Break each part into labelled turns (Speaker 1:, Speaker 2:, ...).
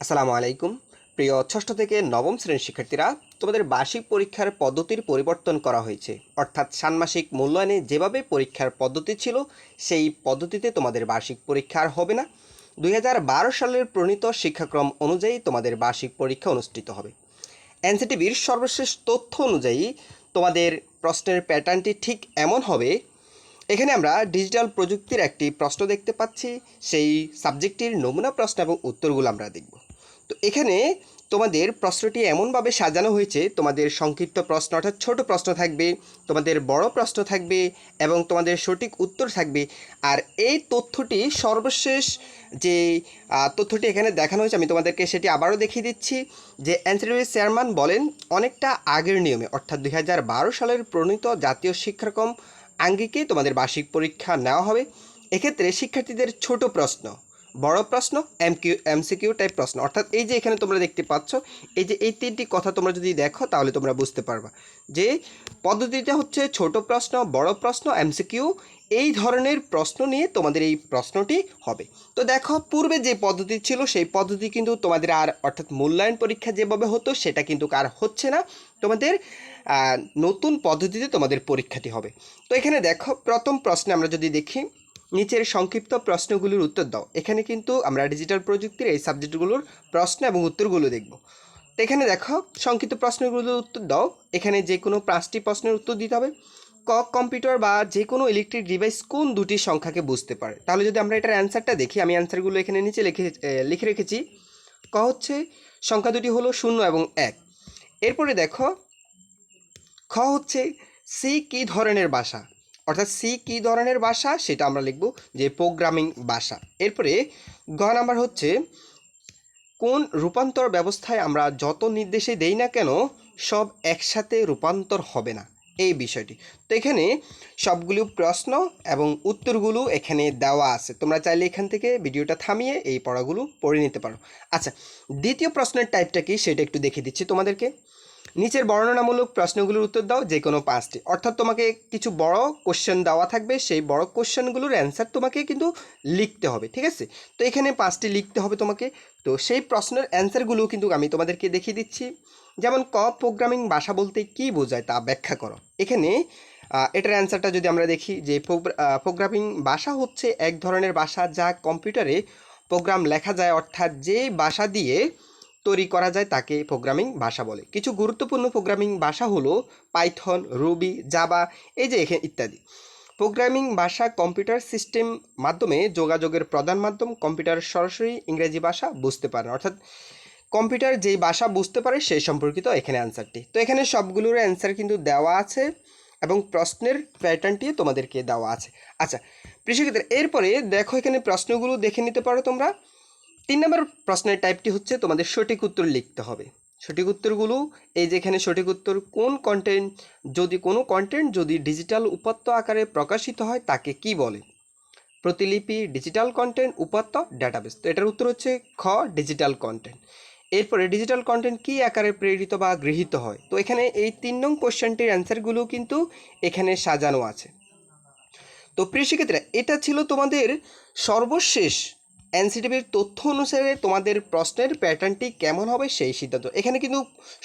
Speaker 1: আসসালামু আলাইকুম। প্রিয় ষষ্ঠ থেকে নবম শ্রেণির শিক্ষার্থীরা, তোমাদের বার্ষিক পরীক্ষার পদ্ধতির পরিবর্তন করা হয়েছে। অর্থাৎ ষান্মাসিক মূল্যায়নে যেভাবে পরীক্ষার পদ্ধতি ছিল, সেই পদ্ধতিতে তোমাদের বার্ষিক পরীক্ষা আর হবে না। দুই হাজার বারো সালের প্রণীত শিক্ষাক্রম অনুযায়ী তোমাদের বার্ষিক পরীক্ষা অনুষ্ঠিত হবে। এনসিটিভির সর্বশেষ তথ্য অনুযায়ী তোমাদের প্রশ্নের প্যাটার্নটি ঠিক এমন হবে, এখানে আমরা ডিজিটাল প্রযুক্তির একটি প্রশ্ন দেখতে পাচ্ছি, সেই সাবজেক্টটির নমুনা প্রশ্ন এবং উত্তরগুলো আমরা দেখব। তো এখানে তোমাদের প্রশ্নটি এমনভাবে সাজানো হয়েছে, তোমাদের সংক্ষিপ্ত প্রশ্ন অর্থাৎ ছোট প্রশ্ন থাকবে, তোমাদের বড় প্রশ্ন থাকবে এবং তোমাদের সঠিক উত্তর থাকবে। আর এই তথ্যটি সর্বশেষ যে তথ্যটি এখানে দেখানো হয়েছে, আমি তোমাদেরকে সেটি আবারও দেখিয়ে দিচ্ছি যে এনসিডিবির চেয়ারম্যান বলেন, অনেকটা আগের নিয়মে, অর্থাৎ দুই হাজার বারো সালের প্রণীত জাতীয় শিক্ষাক্রম আঙ্গিকে তোমাদের বার্ষিক পরীক্ষা নেওয়া হবে। এক্ষেত্রে শিক্ষার্থীদের ছোট প্রশ্ন বড় প্রশ্ন, এমকিউ, এমসিকিউ টাইপ প্রশ্ন। অর্থাৎ এই যে এখানে তোমরা দেখতে পাচ্ছ, এই যে এই তিনটি কথা তোমরা যদি দেখো, তাহলে তোমরা বুঝতে পারবা যে পদ্ধতিটা হচ্ছে ছোট প্রশ্ন, বড় প্রশ্ন, এমসিকিউ, এই ধরনের প্রশ্ন নিয়ে তোমাদের এই প্রশ্নটি হবে। তো দেখো, পূর্বে যে পদ্ধতি ছিল, সেই পদ্ধতি কিন্তু তোমাদের আর, অর্থাৎ মূল্যায়ন পরীক্ষা যেভাবে হতো, সেটা কিন্তু আর হচ্ছে না। তোমাদের নতুন পদ্ধতিতে তোমাদের পরীক্ষাটি হবে। তো এখানে দেখো, প্রথম প্রশ্নে আমরা যদি দেখি নিচের সংক্ষিপ্ত প্রশ্নগুলোর উত্তর দাও। এখানে কিন্তু আমরা ডিজিটাল প্রযুক্তির এই সাবজেক্টগুলোর প্রশ্ন এবং উত্তরগুলো দেখব। তো এখানে দেখো, সংক্ষিপ্ত প্রশ্নগুলোর উত্তর দাও। এখানে যে কোনো পাঁচটি প্রশ্নের উত্তর দিতে হবে। ক, কম্পিউটার বা যে কোনো ইলেকট্রিক ডিভাইস কোন দুটি সংখ্যাকে বুঝতে পারে? তাহলে যদি আমরা এটার অ্যান্সারটা দেখি, আমি অ্যান্সারগুলো এখানে নিচে লিখে লিখে রেখেছি। ক হচ্ছে, সংখ্যা দুটি হলো শূন্য এবং এক। এরপরে দেখো, খ হচ্ছে, সি কী ধরনের ভাষা অর্থাৎ সি কী ধরনের ভাষা সেটা আমরা লিখব যে প্রোগ্রামিং ভাষা। এরপরে গ নাম্বার হচ্ছে, কোন রূপান্তর ব্যবস্থায় আমরা যত নির্দেশে দেই না কেন সব একসাথে রূপান্তর হবে না? এই বিষয়টি। তো এখানে সবগুলো প্রশ্ন এবং উত্তরগুলো এখানে দেওয়া আছে। তোমরা চাইলে এখান থেকে ভিডিওটা থামিয়ে এই পড়াগুলো পড়ে নিতে পারো। আচ্ছা দ্বিতীয় প্রশ্নের টাইপটা কি সেটা একটু দেখিয়ে দিচ্ছি তোমাদেরকে। নিচের বর্ণনামূলক প্রশ্নগুলোর উত্তর দাও, যে কোনো পাঁচটি। অর্থাৎ তোমাকে কিছু বড় কোশ্চেন দেওয়া থাকবে, সেই বড় কোশ্চেনগুলোর অ্যান্সার তোমাকে কিন্তু লিখতে হবে, ঠিক আছে? তো এখানে পাঁচটি লিখতে হবে তোমাকে। তো সেই প্রশ্নের অ্যান্সারগুলো কিন্তু আমি তোমাদেরকে দেখিয়ে দিচ্ছি। যেমন, ক প্রোগ্রামিং ভাষা বলতে কী বোঝায় তা ব্যাখ্যা করো। এখানে এটার অ্যান্সারটা যদি আমরা দেখি যে প্রোগ্রামিং ভাষা হচ্ছে এক ধরনের ভাষা যা কম্পিউটারে প্রোগ্রাম লেখা যায়, অর্থাৎ যে ভাষা দিয়ে তৈরি করা যায় তাকে প্রোগ্রামিং ভাষা বলে। কিছু গুরুত্বপূর্ণ প্রোগ্রামিং ভাষা হলো পাইথন, রুবি জাবা এই যে এখানে ইত্যাদি। প্রোগ্রামিং ভাষা কম্পিউটার সিস্টেম মাধ্যমে যোগাযোগের প্রধান মাধ্যম কম্পিউটার সরাসরি ইংরেজি ভাষা বুঝতে পারে। অর্থাৎ কম্পিউটার যেই ভাষা বুঝতে পারে সেই সম্পর্কিত এখানে অ্যান্সারটি তো এখানে সবগুলোর অ্যান্সার কিন্তু দেওয়া আছে এবং প্রশ্নের প্যাটার্নটি তোমাদেরকে দেওয়া আছে। আচ্ছা কৃষিক্ষেত্রে এরপরে দেখো এখানে প্রশ্নগুলো দেখে নিতে পারো তোমরা। তিন নম্বর প্রশ্নের টাইপটি হচ্ছে তোমাদের সঠিক উত্তর লিখতে হবে। সঠিক উত্তরগুলো এই যে এখানে সঠিক উত্তর, কোন কন্টেন্ট যদি কোনো কন্টেন্ট যদি ডিজিটাল উপাত্ত আকারে প্রকাশিত হয়, তাকে কি বলে? প্রতিলিপি ডিজিটাল কন্টেন্ট উপাত্ত ডাটাবেস তো এটার উত্তর হচ্ছে খ ডিজিটাল কন্টেন্ট এরপরে ডিজিটাল কন্টেন্ট কী আকারে প্রেরিত বা গৃহীত হয়? তো এখানে এই তিন নং কোশ্চেনটির অ্যান্সারগুলো কিন্তু এখানে সাজানো আছে। তো প্রিয় শিক্ষার্থীরা, এটা ছিল তোমাদের সর্বশেষ এনসিটিভির তথ্য অনুসারে তোমাদের প্রশ্নের প্যাটার্নটি কেমন হবে সেই সিদ্ধান্ত। এখানে কিন্তু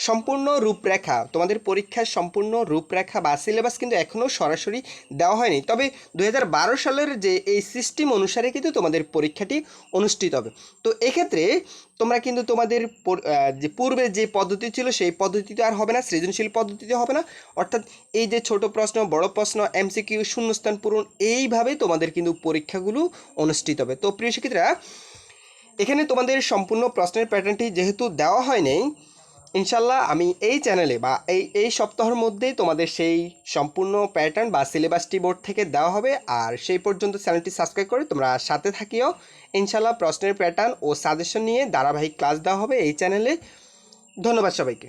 Speaker 1: সম্পূর্ণ রূপরেখা, তোমাদের পরীক্ষার সম্পূর্ণ রূপরেখা বা সিলেবাস কিন্তু এখনও সরাসরি দেওয়া হয়নি। তবে দু হাজার বারো সালের যে এই সিস্টেম অনুসারে কিন্তু তোমাদের পরীক্ষাটি অনুষ্ঠিত হবে। তো এক্ষেত্রে তোমরা কিন্তু তোমাদের যে পূর্বে যে পদ্ধতি ছিল সেই পদ্ধতিতে আর হবে না, সৃজনশীল পদ্ধতিতে হবে না। অর্থাৎ এই যে ছোট প্রশ্ন, বড় প্রশ্ন এমসিকিউ শূন্যস্থান পূরণ, এইভাবে তোমাদের কিন্তু পরীক্ষাগুলো অনুষ্ঠিত হবে। তো প্রিয় শিক্ষিতরা এখানে তোমাদের সম্পূর্ণ প্রশ্নের প্যাটার্নটি যেহেতু দেওয়া হয়নি ইনশাল্লাহ আমি এই চ্যানেলে বা এই এই সপ্তাহের মধ্যেই তোমাদের সেই সম্পূর্ণ প্যাটার্ন বা সিলেবাসটি বোর্ড থেকে দেওয়া হবে। আর সেই পর্যন্ত চ্যানেলটি সাবস্ক্রাইব করে তোমরা সাথে থাকিও। ইনশাল্লাহ প্রশ্নের প্যাটার্ন ও সাজেশন নিয়ে ধারাবাহিক ক্লাস দেওয়া হবে এই চ্যানেলে ধন্যবাদ সবাইকে।